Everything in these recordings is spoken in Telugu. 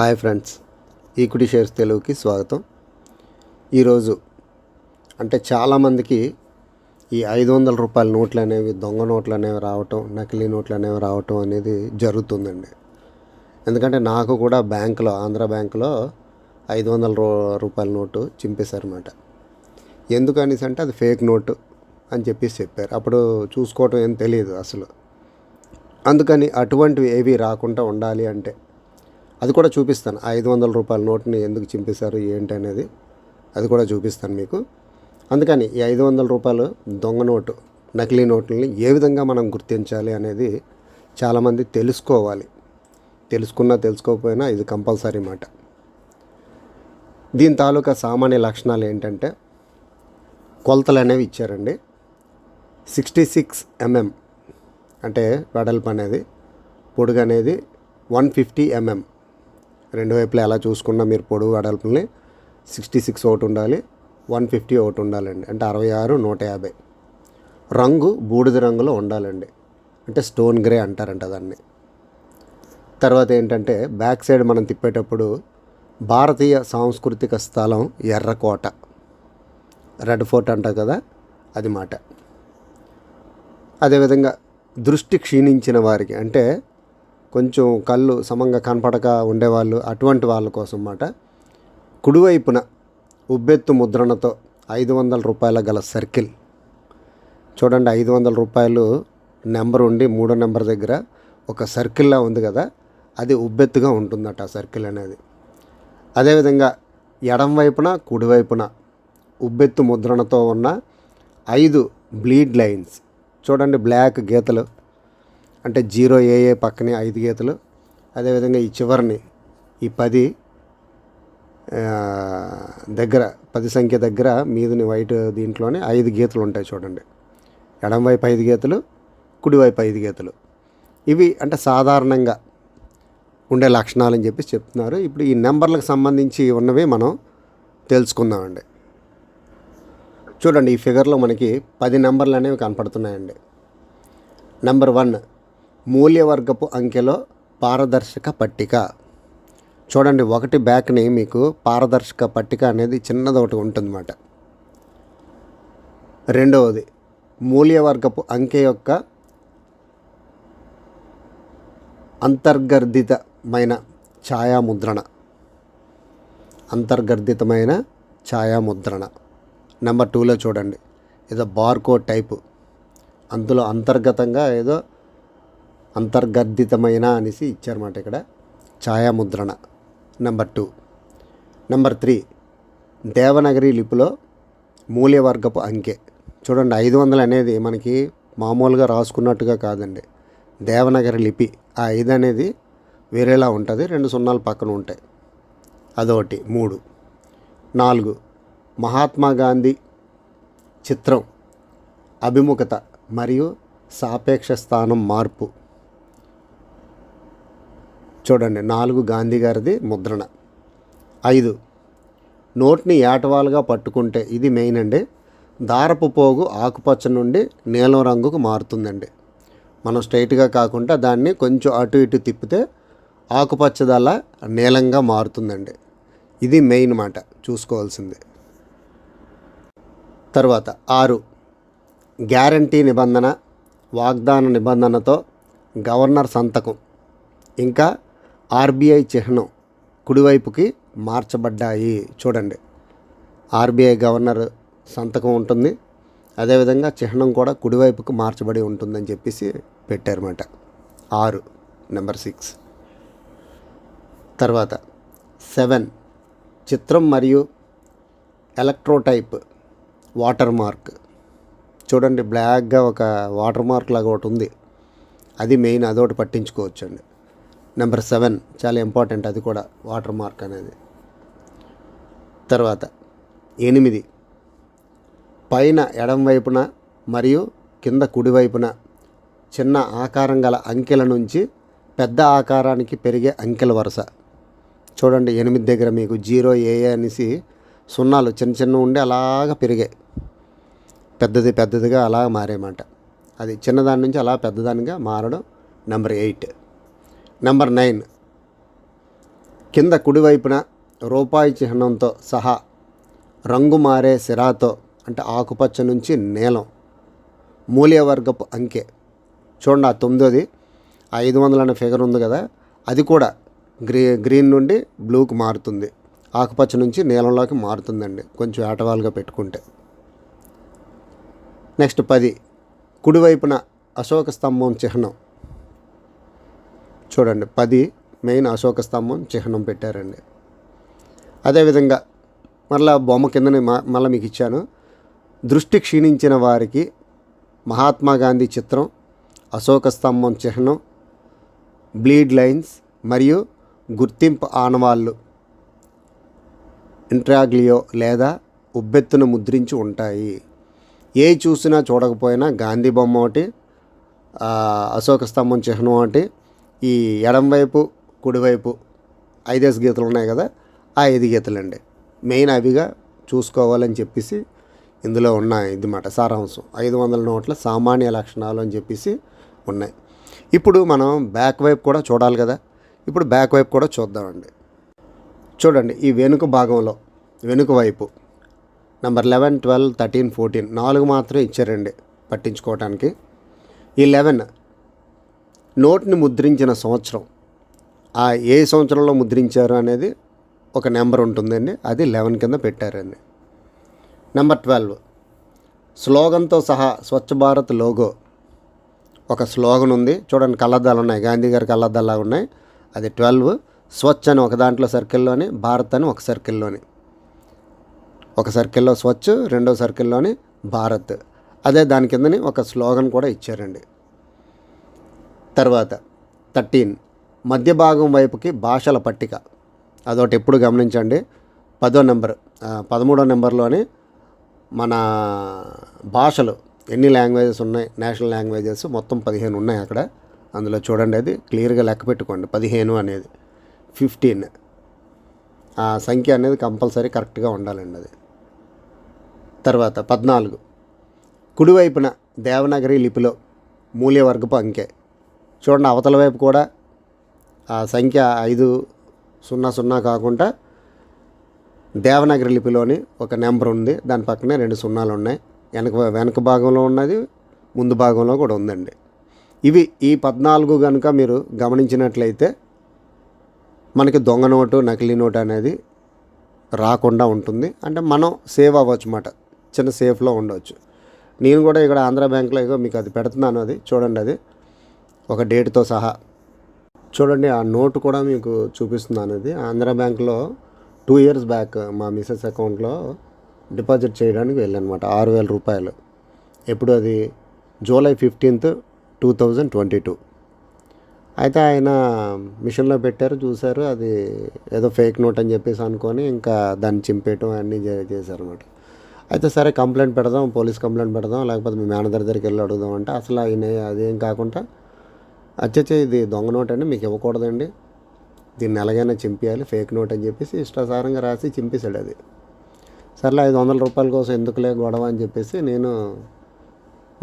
హాయ్ ఫ్రెండ్స్ ఈక్విటీ షేర్స్ తెలుగుకి స్వాగతం. ఈరోజు అంటే చాలామందికి ఈ ఐదు వందల రూపాయల నోట్లు అనేవి దొంగ నోట్లు అనేవి రావటం నకిలీ నోట్లు అనేవి రావటం అనేది జరుగుతుందండి. ఎందుకంటే నాకు కూడా బ్యాంకులో ఆంధ్ర బ్యాంకులో ఐదు వందల రూ రూపాయల నోటు చింపేశారన్నమాట. ఎందుకనేసి అంటే అది ఫేక్ నోటు అని చెప్పేసి చెప్పారు. అప్పుడు చూసుకోవటం ఏం తెలియదు అసలు. అందుకని అటువంటివి ఏవి రాకుండా ఉండాలి అంటే అది కూడా చూపిస్తాను. ఐదు వందల రూపాయల నోట్ని ఎందుకు చింపేశారు ఏంటి అనేది అది కూడా చూపిస్తాను మీకు. అందుకని ఈ ఐదు వందల రూపాయలు దొంగ నోటు నకిలీ నోట్లని ఏ విధంగా మనం గుర్తించాలి అనేది చాలామంది తెలుసుకోవాలి. తెలుసుకున్నా తెలుసుకోకపోయినా ఇది కంపల్సరీ మాట. దీని తాలూకా సామాన్య లక్షణాలు ఏంటంటే కొలతలు అనేవి ఇచ్చారండి. సిక్స్టీ సిక్స్ ఎంఎం అంటే వెడల్పు అనేది పొడుగు అనేది వన్ ఫిఫ్టీ ఎంఎం. రెండు వైపులా ఎలా చూసుకున్నా మీరు పొడవు వెడల్పుని సిక్స్టీ సిక్స్ ఒకటి ఉండాలి వన్ ఫిఫ్టీ ఒకటి ఉండాలండి. అంటే అరవై ఆరు నూట యాభై. రంగు బూడిద రంగులో ఉండాలండి. అంటే స్టోన్ గ్రే అంటారంట దాన్ని. తర్వాత ఏంటంటే బ్యాక్ సైడ్ మనం తిప్పేటప్పుడు భారతీయ సాంస్కృతిక స్థలం ఎర్రకోట. రెడ్ ఫోర్ట్ అంటారు కదా అది మాట. అదేవిధంగా దృష్టి క్షీణించిన వారికి అంటే కొంచెం కళ్ళు సమంగా కనపడక ఉండేవాళ్ళు అటువంటి వాళ్ళ కోసం మాట కుడివైపున ఉబ్బెత్తు ముద్రణతో ఐదు వందల రూపాయల గల సర్కిల్. చూడండి ఐదు వందల రూపాయలు నెంబర్ ఉండి మూడో నెంబర్ దగ్గర ఒక సర్కిల్లా ఉంది కదా అది ఉబ్బెత్తుగా ఉంటుందట ఆ సర్కిల్ అనేది. అదేవిధంగా ఎడం వైపున కుడివైపున ఉబ్బెత్తు ముద్రణతో ఉన్న ఐదు బ్లీడ్ లైన్స్. చూడండి బ్లాక్ గీతలు. అంటే జీరో ఏఏ పక్కనే ఐదు గీతలు అదేవిధంగా ఈ చివరిని ఈ పది దగ్గర పది సంఖ్య దగ్గర మీదని వైట్ దీంట్లోనే ఐదు గీతలు ఉంటాయి చూడండి. ఎడంవైపు ఐదు గీతలు కుడివైపు ఐదు గీతలు. ఇవి అంటే సాధారణంగా ఉండే లక్షణాలు అని చెప్పి చెప్తున్నారు. ఇప్పుడు ఈ నెంబర్లకు సంబంధించి ఉన్నవి మనం తెలుసుకుందామండి. చూడండి ఈ ఫిగర్లో మనకి పది నెంబర్లు అనేవి కనపడుతున్నాయండి. నెంబర్ వన్ మూల్యవర్గపు అంకెలో పారదర్శక పట్టిక. చూడండి ఒకటి బ్యాక్ని మీకు పారదర్శక పట్టిక అనేది చిన్నది ఒకటి ఉంటుందన్నమాట. రెండవది మూల్యవర్గపు అంకె యొక్క అంతర్గర్ధితమైన ఛాయాముద్రణ. అంతర్గర్ధితమైన ఛాయాముద్రణ. నెంబర్ టూలో చూడండి ఏదో బార్కోడ్ టైపు. అందులో అంతర్గతంగా ఏదో అంతర్గర్ధితమైన అనేసి ఇచ్చారన్నమాట ఇక్కడ. ఛాయాముద్రణ number two number three Devanagari లిపిలో మూల్యవర్గపు అంకె. చూడండి ఐదు వందలు అనేది మనకి మామూలుగా రాసుకున్నట్టుగా కాదండి. దేవనగరి లిపి ఆ ఐదు అనేది వేరేలా ఉంటుంది రెండు సున్నాలు పక్కన ఉంటాయి. అదొకటి మూడు. నాలుగు మహాత్మా గాంధీ చిత్రం అభిముఖత మరియు సాపేక్ష స్థానం మార్పు. చూడండి నాలుగు గాంధీ గారిది ముద్రణ. ఐదు నోట్ని ఏటవాలుగా పట్టుకుంటే ఇది మెయిన్ అండి. దారపు పోగు ఆకుపచ్చ నుండి నీలం రంగుకు మారుతుందండి. మనం స్ట్రైట్గా కాకుండా దాన్ని కొంచెం అటు ఇటు తిప్పితే ఆకుపచ్చదల నీలంగా మారుతుందండి. ఇది మెయిన్ మాట చూసుకోవాల్సింది. తర్వాత ఆరు గ్యారంటీ నిబంధన వాగ్దాన నిబంధనతో గవర్నర్ సంతకం. ఇంకా ఆర్బీఐ చిహ్నం కుడివైపుకి మార్చబడ్డాయి. చూడండి. ఆర్బీఐ గవర్నర్ సంతకం ఉంటుంది. అదేవిధంగా చిహ్నం కూడా కుడివైపుకి మార్చబడి ఉంటుందని చెప్పేసి పెట్టారన్నమాట. ఆరు నెంబర్ సిక్స్. తర్వాత సెవెన్ చిత్రం మరియు ఎలక్ట్రోటైప్ వాటర్ మార్క్. చూడండి బ్లాక్గా ఒక వాటర్ మార్క్ లాగా ఒకటి ఉంది. అది మెయిన్ అదొకటి పట్టించుకోవచ్చు అండి నెంబర్ సెవెన్ చాలా ఇంపార్టెంట్ అది కూడా వాటర్ మార్క్ అనేది. తర్వాత ఎనిమిది. పైన ఎడం వైపున మరియు కింద కుడివైపున చిన్న ఆకారం గల అంకెల నుంచి పెద్ద ఆకారానికి పెరిగే అంకెల వరుస. చూడండి ఎనిమిది దగ్గర మీకు జీరో ఏఏ అనేసి సున్నాలు చిన్న చిన్న ఉండి అలాగ పెరిగాయి పెద్దది పెద్దదిగా అలా మారేమాట అది చిన్నదాని నుంచి అలా పెద్దదానిగా మారడం నెంబర్ ఎయిట్. Number nine. కింద కుడివైపున రూపాయి చిహ్నంతో సహా రంగు మారే సిరాతో అంటే ఆకుపచ్చ నుంచి నీలం. మూల్యవర్గపు అంకె. చూడండి ఆ తొమ్మిదోది. ఐదు వందలు అనే ఫిగర్ ఉంది కదా అది కూడా గ్రీ గ్రీన్ నుండి బ్లూకి మారుతుంది. ఆకుపచ్చ నుంచి నీలంలోకి మారుతుందండి కొంచెం ఏటవాలుగా పెట్టుకుంటే. నెక్స్ట్ పది. కుడివైపున అశోక స్తంభం చిహ్నం. చూడండి పది మెయిన్ అశోక స్తంభం చిహ్నం పెట్టారండి. అదేవిధంగా మళ్ళా బొమ్మ కిందనే మళ్ళీ మీకు ఇచ్చాను. దృష్టి క్షీణించిన వారికి మహాత్మా గాంధీ చిత్రం అశోక స్తంభం చిహ్నం బ్లీడ్ లైన్స్ మరియు గుర్తింపు ఆనవాళ్ళు ఇంట్రాగ్లియో లేదా ఉబ్బెత్తును ముద్రించి ఉంటాయి. ఏ చూసినా చూడకపోయినా గాంధీ బొమ్మ ఒకటి అశోక స్తంభం చిహ్నం ఒకటి ఈ ఎడంవైపు కుడివైపు ఐదేసి గీతలు ఉన్నాయి కదా ఆ ఐదు గీతలండి. మెయిన్ అవిగా చూసుకోవాలని చెప్పేసి ఇందులో ఉన్నాయి ఇదిమాట సారాంశం. ఐదు వందల నోట్ల సామాన్య లక్షణాలు అని చెప్పేసి ఉన్నాయి. ఇప్పుడు మనం బ్యాక్ వైపు కూడా చూడాలి కదా. ఇప్పుడు బ్యాక్ వైపు కూడా చూద్దామండి. చూడండి ఈ వెనుక భాగంలో వెనుక వైపు number eleven twelve thirteen fourteen నాలుగు మాత్రం ఇచ్చారండి పట్టించుకోవటానికి. ఈ లెవెన్ నోట్ని ముద్రించిన సంవత్సరం. ఆ ఏ సంవత్సరంలో ముద్రించారు అనేది ఒక నెంబర్ ఉంటుందండి. అది లెవెన్ కింద పెట్టారండి. Number twelve. స్లోగన్తో సహా స్వచ్ఛ భారత్ లోగో. ఒక స్లోగన్ ఉంది. చూడండి కళ్ళద్దాలు ఉన్నాయి. గాంధీ గారి కళ్ళద్దాలా ఉన్నాయి. అది ట్వెల్వ్. స్వచ్ఛ అని ఒక దాంట్లో సర్కిల్లోని భారత్ అని ఒక సర్కిల్లోని. ఒక సర్కిల్లో స్వచ్ఛ రెండో సర్కిల్లోని భారత్. అదే దాని కిందని ఒక స్లోగన్ కూడా ఇచ్చారండి. తర్వాత థర్టీన్ మధ్య భాగం వైపుకి భాషల పట్టిక. అదొకటి ఎప్పుడు గమనించండి. పదో నెంబర్ పదమూడో నెంబర్లోని మన భాషలు ఎన్ని లాంగ్వేజెస్ ఉన్నాయి నేషనల్ లాంగ్వేజెస్ మొత్తం పదిహేను ఉన్నాయి అక్కడ. అందులో చూడండి అది క్లియర్గా లెక్క పెట్టుకోండి. పదిహేను అనేది. ఫిఫ్టీన్ ఆ సంఖ్య అనేది కంపల్సరీ కరెక్ట్గా ఉండాలండి అది. తర్వాత పద్నాలుగు కుడివైపున దేవనగరి లిపిలో మూల్యవర్గపు అంకె. చూడండి అవతల వైపు కూడా ఆ సంఖ్య ఐదు సున్నా సున్నా కాకుండా దేవనగరి లిపిలోని ఒక నెంబర్ ఉంది. దాని పక్కనే రెండు సున్నాలు ఉన్నాయి. వెనక వెనక భాగంలో ఉన్నది ముందు భాగంలో కూడా ఉందండి. ఇవి ఈ పద్నాలుగు కనుక మీరు గమనించినట్లయితే మనకి దొంగ నోటు నకిలీ నోటు అనేది రాకుండా ఉంటుంది. అంటే మనం సేవ్ అవ్వచ్చు అన్నమాట. చిన్న సేఫ్లో ఉండవచ్చు నేను కూడా ఇక్కడ ఆంధ్ర బ్యాంక్లో మీకు అది పెడుతున్నాను అది. చూడండి అది. ఒక డేట్తో సహా. చూడండి ఆ నోటు కూడా మీకు చూపిస్తున్నాను అది ఆంధ్ర బ్యాంక్లో టూ ఇయర్స్ బ్యాక్ మా మిసెస్ అకౌంట్లో డిపాజిట్ చేయడానికి వెళ్ళానమాట. ఆరు వేల రూపాయలు. ఎప్పుడు అది July fifteenth two thousand twenty two. అయితే ఆయన మిషన్లో పెట్టారు చూశారు. అది ఏదో ఫేక్ నోట్ అని చెప్పేసి అనుకొని ఇంకా దాన్ని చింపేయటం అన్నీ చేశారు అనమాట అయితే సరే కంప్లైంట్ పెడదాం పోలీస్ కంప్లైంట్ పెడదాం లేకపోతే మీ మేనేజర్ దగ్గరికి వెళ్ళి అడుగుదాం అంటే అసలు ఆయన అదేం కాకుండా అచ్చచ్చే ఇది దొంగ నోట్ అండి మీకు ఇవ్వకూడదండి. దీన్ని ఎలాగైనా చింపేయాలి ఫేక్ నోట్ అని చెప్పేసి ఇష్టాసారంగా రాసి చింపేశాడు అది. సర్లే ఐదు వందల రూపాయల కోసం ఎందుకులే గొడవ అని చెప్పేసి నేను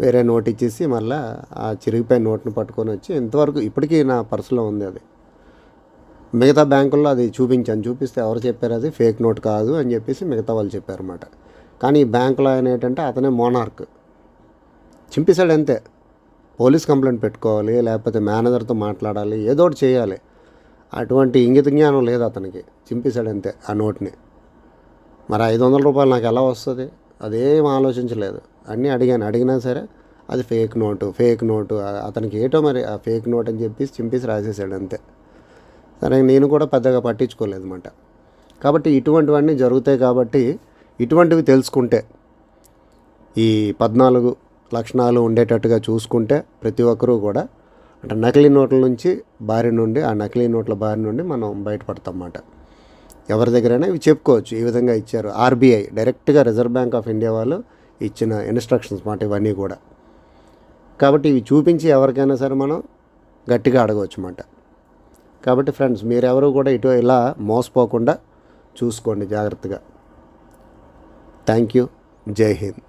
వేరే నోట్ ఇచ్చేసి మళ్ళీ ఆ చిరిగిపోయిన నోట్ని పట్టుకొని వచ్చి ఇంతవరకు ఇప్పటికీ నా పర్సులో ఉంది అది. మిగతా బ్యాంకుల్లో అది చూపించాను చూపిస్తే ఎవరు చెప్పారు అది? ఫేక్ నోట్ కాదు అని చెప్పేసి మిగతా వాళ్ళు చెప్పారన్నమాట. కానీ ఈ బ్యాంకులో ఆయన ఏంటంటే అతనే మోనార్క్. చింపేశాడు అంతే. పోలీస్ కంప్లైంట్ పెట్టుకోవాలి లేకపోతే మేనేజర్తో మాట్లాడాలి ఏదో ఒకటి చేయాలి. అటువంటి ఇంగిత జ్ఞానం లేదు అతనికి చింపేశాడు అంతే ఆ నోట్ని. మరి ఐదు వందల రూపాయలు నాకు ఎలా వస్తుంది? అదేం ఆలోచించలేదు. అన్నీ అడిగాను. అడిగినా సరే అది ఫేక్ నోటు ఫేక్ నోటు. అతనికి ఏటో మరి ఆ ఫేక్ నోట్ అని చెప్పి చింపేసి రాసేసాడు అంతే. సరే నేను కూడా పెద్దగా పట్టించుకోలేదు అనమాట కాబట్టి ఇటువంటివన్నీ జరుగుతాయి కాబట్టి ఇటువంటివి తెలుసుకుంటే ఈ పద్నాలుగు లక్షణాలు ఉండేటట్టుగా చూసుకుంటే ప్రతి ఒక్కరూ కూడా అంటే నకిలీ నోట్ల నుంచి బారి నుండి ఆ నకిలీ నోట్ల బారి నుండి మనం బయటపడతాం అన్నమాట ఎవరి దగ్గరైనా ఇవి చెప్పుకోవచ్చు. ఈ విధంగా ఇచ్చారు. ఆర్బీఐ డైరెక్ట్గా రిజర్వ్ బ్యాంక్ ఆఫ్ ఇండియా వాళ్ళు ఇచ్చిన ఇన్స్ట్రక్షన్స్ మాట ఇవన్నీ కూడా. కాబట్టి ఇవి చూపించి ఎవరికైనా సరే మనం గట్టిగా అడగవచ్చు అన్నమాట కాబట్టి ఫ్రెండ్స్ మీరెవరు కూడా ఇటు ఇలా మోసపోకుండా చూసుకోండి జాగ్రత్తగా. Thank you. జై హింద్.